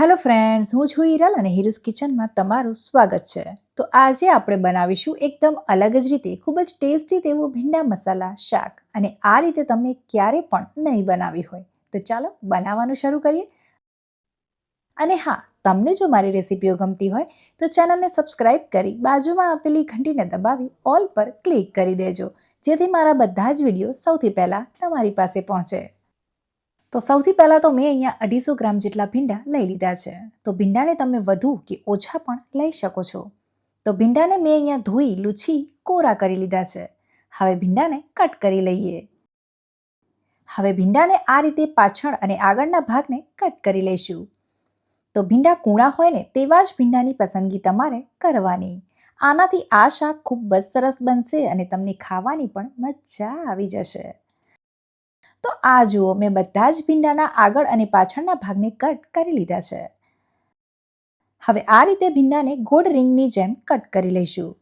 Hello friends, હું છું હિરલ અને હિરુસ કિચનમાં તમારું સ્વાગત છે. તો આજે આપણે બનાવીશું એકદમ અલગ જ રીતે, ખૂબ જ ટેસ્ટી તેવું ભીંડા મસાલા શાક. અને આ રીતે તમે ક્યારે પણ નહીં બનાવી હોય. તો ચાલો બનાવવાનું શરૂ કરીએ. અને હા, તમને જો મારી રેસીપીઓ ગમતી હોય, તો ચેનલને સબસ્ક્રાઇબ કરી બાજુમાં આપેલી ઘંટીને દબાવી ઓલ પર ક્લિક કરી દેજો. જેથી મારા બધા જ વીડિયો સૌથી પહેલાં તમારી પાસે પહોંચે. તો સૌથી પહેલાં તો મેં અહીંયા અઢીસો ગ્રામ જેટલા ભીંડા લઈ લીધા છે. તો ભીંડાને તમે વધુ કે ઓછા પણ લઈ શકો છો. તો ભીંડાને મેં અહીંયા ધોઈ, લૂછી, કોરા કરી લીધા છે. હવે ભીંડાને કટ કરી લઈએ. હવે ભીંડાને આ રીતે પાછળ અને આગળના ભાગને કટ કરી લઈશું. તો ભીંડા કૂણા હોય ને તેવા જ ભીંડાની પસંદગી તમારે કરવાની. આનાથી આ શાક ખૂબ જ સરસ બનશે અને તમને ખાવાની પણ મજા આવી જશે. તો આ જુઓ, મેં બધા જ ભીંડાના આગળ અને પાછળના ભાગને કટ કરી લીધા છે. હવે આ રીતે ભીંડાને ગોળ રિંગની જેમ કટ કરી લઈશું.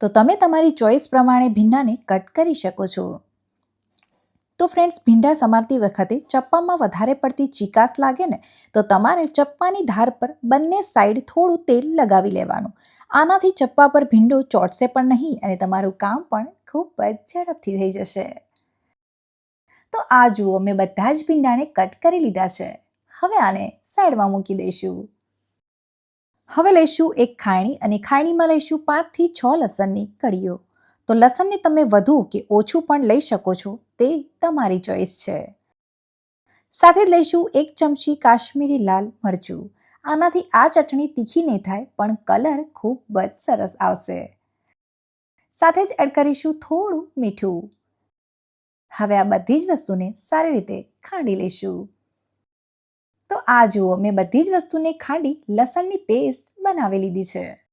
તો તમે તમારી ચોઈસ પ્રમાણે ભીંડાને કટ કરી શકો છો. તો ફ્રેન્ડ્સ, ભીંડા સમારતી વખતે ચપ્પામાં વધારે પડતી ચીકાશ લાગે ને, તો તમારે ચપ્પાની ધાર પર બંને સાઈડ થોડું તેલ લગાવી લેવાનું. આનાથી ચપ્પા પર ભીંડો ચોટશે પણ નહીં અને તમારું કામ પણ ખૂબ જ ઝડપથી થઈ જશે. તો આ જુઓ, મેં બધા જ ભીંડાને કટ કરી લીધા છે. હવે આને સાઈડમાં મૂકી દઈશું. હવે લઈશું એક ખાયણી અને ખાયણીમાં લઈશું પાંચથી છ લસણની કળીઓ. તો લસણને તમે વધુ કે ઓછું પણ લઈ શકો છો, તે તમારી ચોઈસ છે. સાથે લઈશું એક ચમચી કાશ્મીરી લાલ મરચું. આનાથી આ ચટણી તીખી નહીં થાય, પણ કલર ખૂબ જ સરસ આવશે. સાથે જ એડ કરીશું થોડું મીઠું. હવે આ બધી જ વસ્તુને સારી રીતે ખાંડી લઈશું. તો આ જુઓ, મેં બધી જ વસ્તુને ખાંડી લસણની પેસ્ટ બનાવી લીધી છે.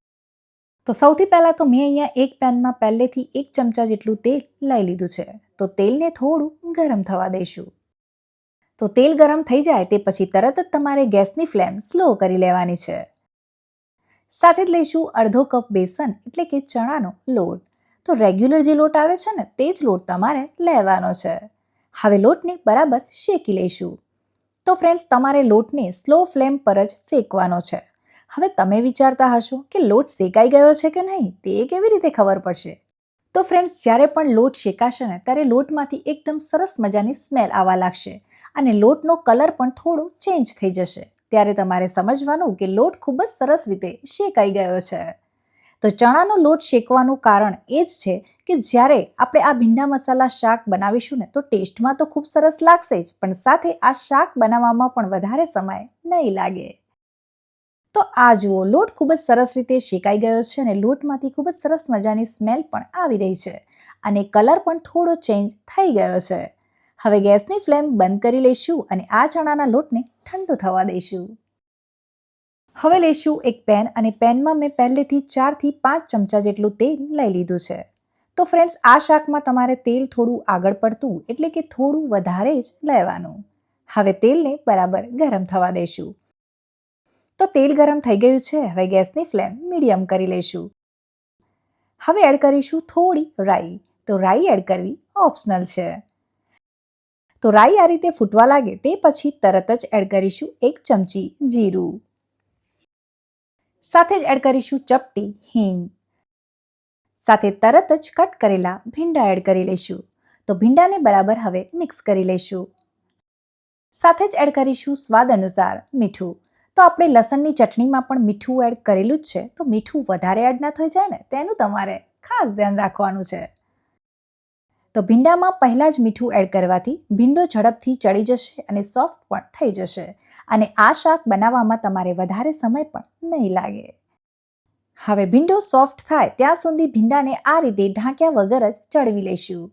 તો સૌથી પહેલાં તો મેં અહીંયા એક પેનમાં પહેલેથી એક ચમચા જેટલું તેલ લઈ લીધું છે. તો તેલને થોડું ગરમ થવા દઈશું. તો તેલ ગરમ થઈ જાય તે પછી તરત જ તમારે ગેસની ફ્લેમ સ્લો કરી લેવાની છે. સાથે જ લઈશું અડધો કપ બેસન એટલે કે ચણાનો લોટ. તો રેગ્યુલર જે લોટ આવે છે ને, તે જ લોટ તમારે લેવાનો છે. હવે લોટને બરાબર શેકી લઈશું. તો ફ્રેન્ડ્સ તમારે લોટને સ્લો ફ્લેમ પર જ શેકવાનો છે. હવે તમે વિચારતા હશો કે લોટ શેકાઈ ગયો છે કે નહીં, તે કેવી રીતે ખબર પડશે? તો ફ્રેન્ડ્સ જ્યારે પણ લોટ શેકાશે ને, ત્યારે લોટમાંથી એકદમ સરસ મજાની સ્મેલ આવવા લાગશે અને લોટનો કલર પણ થોડો ચેન્જ થઈ જશે. ત્યારે તમારે સમજવાનું કે લોટ ખૂબ જ સરસ રીતે શેકાઈ ગયો છે. તો ચણાનો લોટ શેકવાનું કારણ એ જ છે કે જ્યારે આપણે આ ભીંડા મસાલા શાક બનાવીશું ને, તો ટેસ્ટમાં તો ખૂબ સરસ લાગશે જ, પણ સાથે આ શાક બનાવવામાં પણ વધારે સમય નહીં લાગે. તો આ જુઓ, લોટ ખૂબ જ સરસ રીતે શેકાઈ ગયો છે અને લોટમાંથી ખૂબ જ સરસ મજાની સ્મેલ પણ આવી રહી છે અને કલર પણ થોડો ચેન્જ થઈ ગયો છે. હવે ગેસની ફ્લેમ બંધ કરી લઈશું અને આ ચણાના લોટને ઠંડુ થવા દઈશું. હવે લઈશું એક પેન અને પેનમાં મેં પહેલેથી ચારથી પાંચ ચમચા જેટલું તેલ લઈ લીધું છે. તો ફ્રેન્ડ્સ આ શાકમાં તમારે તેલ થોડું આગળ પડતું એટલે કે થોડું વધારે જ લેવાનું. હવે તેલને બરાબર ગરમ થવા દઈશું તો તેલ ગરમ થઈ ગયું છે, હવે ગેસની ફ્લેમ મીડિયમ કરી લઈશું હવે એડ કરીશું થોડી રાઈ. તો રાઈ એડ કરવી ઓપ્શનલ છે. તો રાઈ આ રીતે ફૂટવા લાગે તે પછી તરત જ એડ કરીશું એક ચમચી જીરું. સાથે જ એડ કરીશું ચપટી, હિંગ. સાથે તરત જ કટ કરેલા ભીંડા એડ કરી લઈશું. તો ભીંડાને બરાબર હવે મિક્સ કરી લઈશું. સાથે જ એડ કરીશું સ્વાદ અનુસાર મીઠું. તો આપણે લસણની ચટણીમાં પણ મીઠું એડ કરેલું જ છે. તો મીઠું વધારે એડ ના થઈ જાય ને, તેનું તમારે ખાસ ધ્યાન રાખવાનું છે. તો ભીંડામાં પહેલાં જ મીઠું એડ કરવાથી ભીંડો ઝડપથી ચડી જશે અને સોફ્ટ પણ થઈ જશે. અને આ શાક બનાવવામાં તમારે વધારે સમય પણ નહીં લાગે. હવે ભીંડો સોફ્ટ થાય ત્યાં સુધી ભીંડાને આ રીતે ઢાંક્યા વગર જ ચડવી લઈશું.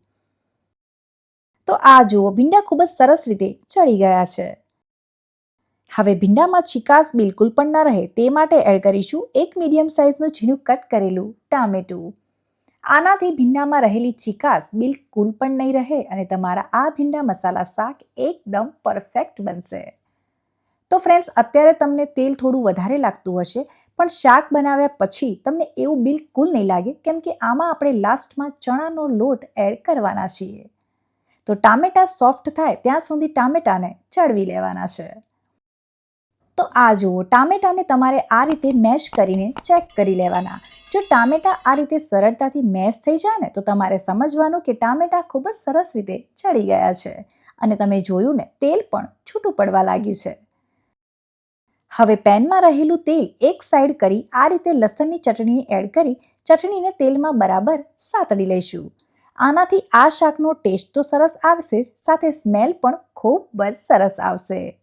તો આ જુઓ, ભીંડા ખૂબ જ સરસ રીતે ચડી ગયા છે. હવે ભીંડામાં ચિકાસ બિલકુલ પણ ન રહે, તે માટે એડ કરીશું એક મીડિયમ સાઇઝનું ઝીણું કટ કરેલું ટામેટું. આનાથી ભીંડામાં રહેલી ચિકાસ બિલકુલ પણ નહીં રહે અને તમારા આ ભીંડા મસાલા શાક એકદમ પરફેક્ટ બનશે. તો ફ્રેન્ડ્સ અત્યારે તમને તેલ થોડું વધારે લાગતું હશે, પણ શાક બનાવ્યા પછી તમને એવું બિલકુલ નહીં લાગે કેમ કે આમાં આપણે લાસ્ટમાં ચણાનો લોટ એડ કરવાના છીએ. તો ટામેટા સોફ્ટ થાય ત્યાં સુધી ટામેટાને ચડવી લેવાના છે. તો આ જુઓ, ટામેટાને તમારે આ રીતે મેશ કરીને ચેક કરી લેવાના. જો ટામેટા આ રીતે સરળતાથી મેશ થઈ જાય ને, તો તમારે સમજવાનું કે ટામેટા ખૂબ જ સરસ રીતે ચડી ગયા છે. અને તમે જોયું ને, તેલ પણ છૂટું પડવા લાગ્યું છે. હવે પેનમાં રહેલું તેલ એક સાઈડ કરી આ રીતે લસણની ચટણી એડ કરી ચટણીને તેલમાં બરાબર સાતડી લઈશું. આનાથી આ શાકનો ટેસ્ટ તો સરસ આવશે જ સાથે સ્મેલ પણ ખૂબ જ સરસ આવશે.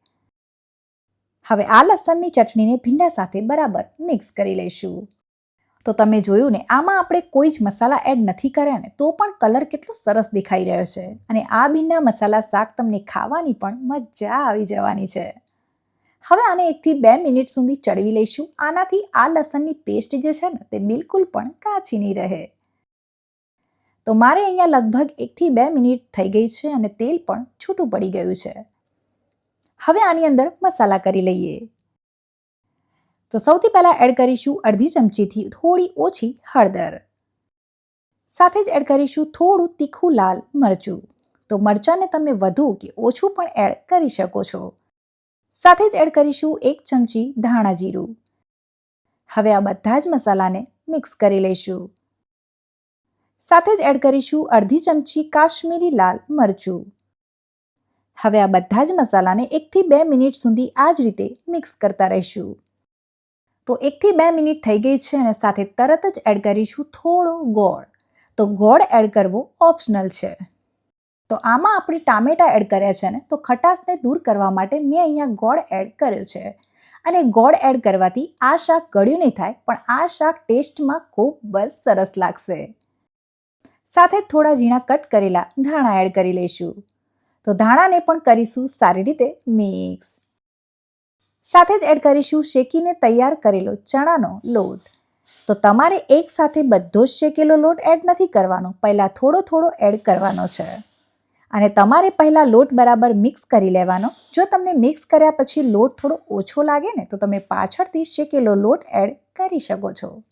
હવે આ લસણની ચટણીને ભીંડા સાથે બરાબર મિક્સ કરી લઈશું. તો તમે જોયું ને, આમાં આપણે કોઈ જ મસાલા એડ નથી કર્યા ને, તો પણ કલર કેટલો સરસ દેખાઈ રહ્યો છે. અને આ ભીંડા મસાલા શાક તમને ખાવાની પણ મજા આવી જવાની છે. હવે આને એકથી બે મિનિટ સુધી ચડવી લઈશું. આનાથી આ લસણની પેસ્ટ જે છે ને તે બિલકુલ પણ કાચી નહીં રહે. તો મારે અહીંયા લગભગ એકથી બે મિનિટ થઈ ગઈ છે અને તેલ પણ છૂટું પડી ગયું છે. હવે આની અંદર મસાલા કરી લઈએ. તો સૌથી પહેલાં એડ કરીશું અડધી ચમચીથી થોડી ઓછી હળદર. સાથે જ એડ કરીશું થોડું તીખું લાલ મરચું. તો મરચાંને તમે વધુ કે ઓછું પણ એડ કરી શકો છો. સાથે જ એડ કરીશું એક ચમચી ધાણા જીરું. હવે આ બધા જ મસાલાને મિક્સ કરી લઈશું. સાથે જ એડ કરીશું અડધી ચમચી કાશ્મીરી લાલ મરચું. હવે આ બધા જ મસાલાને એકથી બે મિનિટ સુધી આ જ રીતે મિક્સ કરતા રહીશું. તો એકથી બે મિનિટ થઈ ગઈ છે અને સાથે તરત જ એડ કરીશું થોડો ગોળ. તો ગોળ એડ કરવો ઓપ્શનલ છે. તો આમાં આપણે ટામેટા એડ કર્યા છે ને, તો ખટાશને દૂર કરવા માટે મેં અહીંયા ગોળ એડ કર્યો છે. અને ગોળ એડ કરવાથી આ શાક ગળ્યું નહીં થાય, પણ આ શાક ટેસ્ટમાં ખૂબ જ સરસ લાગશે. સાથે થોડા ઝીણા કટ કરેલા ધાણા એડ કરી લઈશું. તો ધાણાને પણ કરીશું સારી રીતે મિક્સ. સાથે જ એડ કરીશું શેકીને તૈયાર કરેલો ચણાનો લોટ. તો તમારે એક સાથે બધો જ શેકેલો લોટ એડ નથી કરવાનો, પહેલાં થોડો થોડો એડ કરવાનો છે. અને તમારે પહેલાં લોટ બરાબર મિક્સ કરી લેવાનો. જો તમને મિક્સ કર્યા પછી લોટ થોડો ઓછો લાગે ને, તો તમે પાછળથી શેકેલો લોટ એડ કરી શકો છો.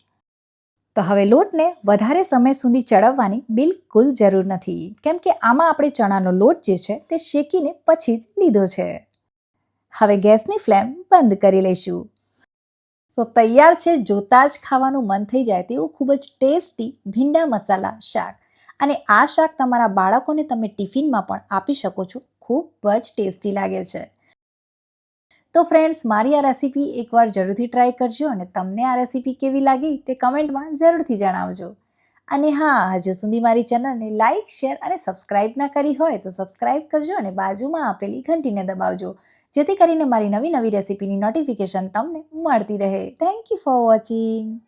તો હવે લોટને વધારે સમય સુધી ચડવવાની બિલકુલ જરૂર નથી. કેમ કે આમાં આપણે ચણાનો લોટ જે છે, તે શેકીને પછી જ લીધો છે. હવે ગેસની ફ્લેમ બંધ કરી લઈશું. તો તૈયાર છે, જોતાં જ ખાવાનું મન થઈ જાય તેવું ખૂબ જ ટેસ્ટી ભીંડા મસાલા શાક. અને આ શાક તમારા બાળકોને તમે ટિફિનમાં પણ આપી શકો છો. ખૂબ જ ટેસ્ટી લાગે છે. તો ફ્રેન્ડ્સ, મારી આ રેસીપી એકવાર જરૂરથી ટ્રાય કરજો અને તમને આ રેસીપી કેવી લાગી તે કમેન્ટમાં જરૂરથી જણાવજો. અને હા, હજુ સુધી મારી ચેનલને લાઇક શેર અને સબસ્ક્રાઇબ ના કરી હોય તો સબસ્ક્રાઇબ કરજો અને બાજુમાં આપેલી ઘંટીને દબાવજો. જેથી કરીને મારી નવી નવી રેસીપીની નોટિફિકેશન તમને મળતી રહે. Thank you for watching